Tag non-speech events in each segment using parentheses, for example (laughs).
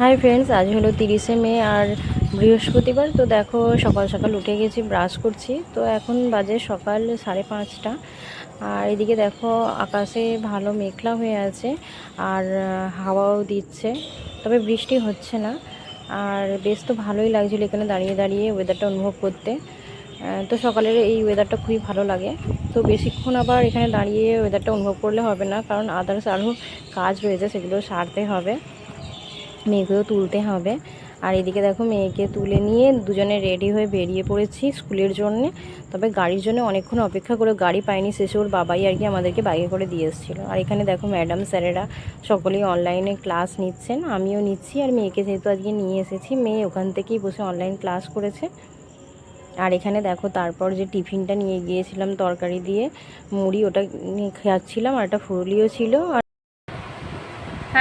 Hi friends আজ হলো তিরিশে মে আর বৃহস্পতিবার। তো দেখো, সকাল সকাল উঠে গেছি ব্রাশ করছি। তো এখন বাজে সকাল সাড়ে পাঁচটা। আর এদিকে দেখো, আকাশে ভালো মেঘলা হয়ে আছে আর হাওয়াও দিচ্ছে। তবে বৃষ্টি হচ্ছে না। আর বেশ তো ভালোই লাগছিল এখানে দাঁড়িয়ে দাঁড়িয়ে ওয়েদারটা অনুভব করতে। তো সকালের এই ওয়েদারটা খুবই ভালো লাগে। তো বেশিক্ষণ আবার এখানে দাঁড়িয়ে ওয়েদারটা অনুভব করলে হবে না, কারণ আদার্স আরও কাজ রয়েছে, সেগুলো সারতে হবে। মেয়েকেও তুলতে হবে। আর এদিকে দেখো মেয়েকে তুলে নিয়ে দুজনে রেডি হয়ে বেরিয়ে পড়েছি স্কুলের জন্যে। তবে গাড়ির জন্য অনেকক্ষণ অপেক্ষা করে গাড়ি পাইনি শেষে ওর বাবাই আর কি আমাদেরকে বাইকে করে দিয়ে এসেছিল। আর এখানে দেখো ম্যাডাম স্যারেরা সকলেই অনলাইনে ক্লাস নিচ্ছেন, আমিও নিচ্ছি। আর মেয়েকে যেহেতু আজকে নিয়ে এসেছি, মেয়ে ওখান থেকেই বসে অনলাইন ক্লাস করেছে। আর এখানে দেখো তারপর যে টিফিনটা নিয়ে গিয়েছিলাম তরকারি দিয়ে, মুড়ি ওটা খাচ্ছিলাম, আর একটা ফুরুলিও ছিল। আর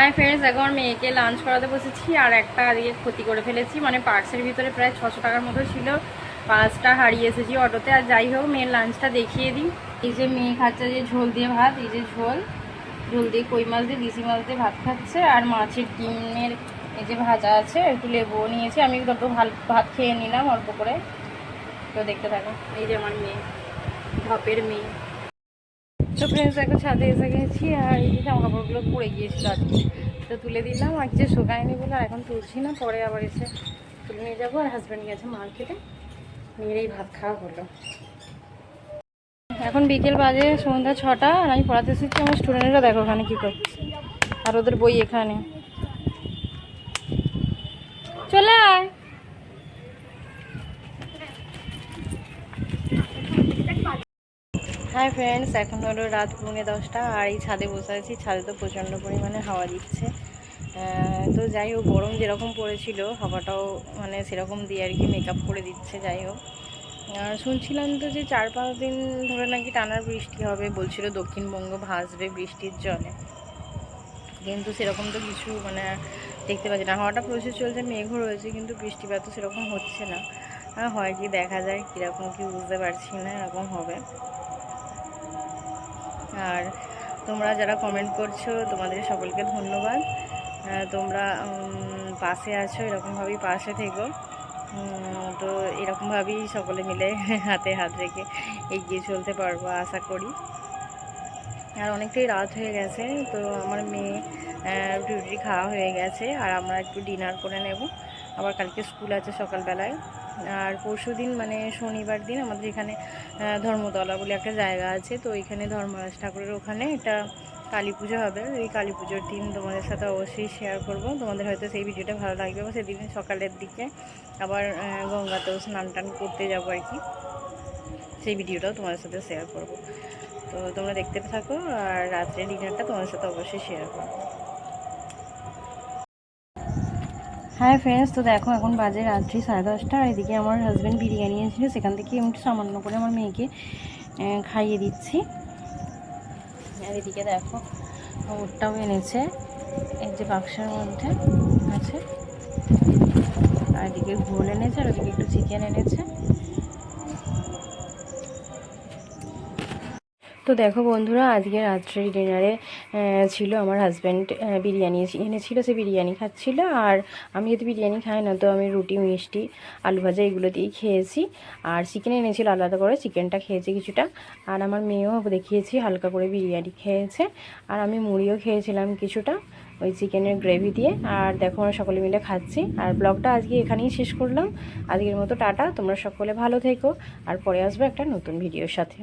হাই ফ্রেন্ডস এখন মেয়েকে লাঞ্চ করাতে বসেছি আর একটা আজকে ক্ষতি করে ফেলেছি। মানে পার্সের ভিতরে প্রায় ছশো টাকার মতো ছিল। পাঁচটা হারিয়ে এসেছি অটোতে। আর যাই হোক, মেয়ের লাঞ্চটা দেখিয়ে দিই। এই যে মেয়ে খাচ্ছে যে ঝোল দিয়ে ভাত, এই যে ঝোল। ঝোল দিয়ে কই মাছ দিয়ে, দিশি মাছ দিয়ে ভাত খাচ্ছে। আর মাছের ডিমের এই যে ভাজা আছে, একটু লেবু নিয়েছি। আমি ভালো ভাত খেয়ে নিলাম অল্প করে। তো দেখতে থাকো। এই যে আমার মেয়ে ধপের মেয়ে। তো ফ্রেন্ডস এখন ছাদে এসে গেছি আর এই জামা কাপড়গুলো পড়ে গিয়েছিল আজকে। তো তুলে দিলাম, আর যে শুকায়নি বলে এখন তুলছি না, পরে আবার এসে তুলে নিয়ে যাব। আর হাজব্যান্ড গেছে মার্কেটে মেয়েরই ভাত খাওয়া হলো। এখন বিকেল বাজে সন্ধ্যা ছটা, আর আমি পড়াতে এসেছি, আমার স্টুডেন্টরা দেখো ওখানে কী করছে, আর ওদের বই এখানে। চলে আয়। হাই ফ্রেন্ডস এখন হলো রাত পৌনে দশটা আর এই ছাদে বসে আছি। ছাদে তো প্রচণ্ড পরিমাণে হাওয়া দিচ্ছে। তো যাই হোক, গরম যেরকম পড়েছিল, হাওয়াটাও মানে সেরকম দিয়ে আর কি মেকআপ করে দিচ্ছে, যাই হোক। আর শুনছিলাম তো যে চার পাঁচ দিন ধরে নাকি টানার বৃষ্টি হবে, বলছিল দক্ষিণবঙ্গ ভাসবে বৃষ্টির জলে। কিন্তু সেরকম তো কিছু মানে দেখতে পাচ্ছি না। হাওয়াটা প্রচুর চলছে, মেঘও রয়েছে, কিন্তু বৃষ্টিপাত তো সেরকম হচ্ছে না। হয় কি দেখা যায়, কীরকম কি বুঝতে পারছি না, এরকম হবে। আর তোমরা যারা কমেন্ট করছ তোমাদের সকলকে ধন্যবাদ। তোমরা পাশে আছো, এরকমভাবেই পাশে থেকো। তো এরকমভাবেই সকলে মিলে (laughs) হাতে হাত রেখে এগিয়ে চলতে পারব, আশা করি। আর অনেকটাই রাত হয়ে গেছে, তো আমার মেয়ে রুটি খাওয়া হয়ে গেছে, আর আমরা একটু ডিনার করে নেব। আবার কালকে স্কুল আছে সকালবেলায়। আর পরশু দিন মানে শনিবার দিন আমাদের এখানে ধর্মতলা বলে একটা জায়গা আছে, তো ওইখানে ধর্মরাজ ঠাকুরের ওখানে একটা কালী পুজো হবে। এই কালী পুজোর দিন তোমাদের সাথে অবশ্যই শেয়ার করব। তোমাদের হয়তো সেই ভিডিওটা ভালো লাগবে বা সেদিন সকালের দিকে আবার গঙ্গাতেও স্নান টান করতে যাব আর কি। সেই ভিডিওটাও তোমাদের সাথে শেয়ার করব। তো তোমরা দেখতে থাকো আর রাত্রে ডিনারটা তোমাদের সাথে অবশ্যই শেয়ার করব। হ্যাঁ ফ্রেন্ডস তো দেখো, এখন বাজে রাত্রি সাড়ে দশটা, আর এদিকে আমার হাজব্যান্ড বিরিয়ানি এনেছিল, সেখান থেকে একটু সামান্য করে আমার মেয়েকে খাইয়ে দিচ্ছি। আর এদিকে দেখো, ওরটাও এনেছে, এই যে বাক্সের মধ্যে আছে। আর এদিকে ঘোল এনেছে, আর ওদিকে একটু চিকেন এনেছে। তো দেখো বন্ধুরা, আজকে রাত্রের ডিনারে ছিল আমার হাজব্যান্ড বিরিয়ানি এনেছিল, সে বিরিয়ানি খাচ্ছিল। আর আমি যদি বিরিয়ানি খাই না, তো আমি রুটি, মিষ্টি, আলু ভাজা এগুলো দিয়েই খেয়েছি। আর চিকেন এনেছিল, আলাদা করে চিকেনটা খেয়েছি কিছুটা। আর আমার মেয়েও দেখিয়েছি, হালকা করে বিরিয়ানি খেয়েছে। আর আমি মুড়িও খেয়েছিলাম কিছুটা, ওই চিকেনের গ্রেভি দিয়ে। আর দেখো, আমরা সকলে মিলে খাচ্ছি। আর ব্লগটা আজকে এখানেই শেষ করলাম। আজকের মতো টাটা, তোমরা সকলে ভালো থেকো। আর পরে আসব একটা নতুন ভিডিওর সাথে।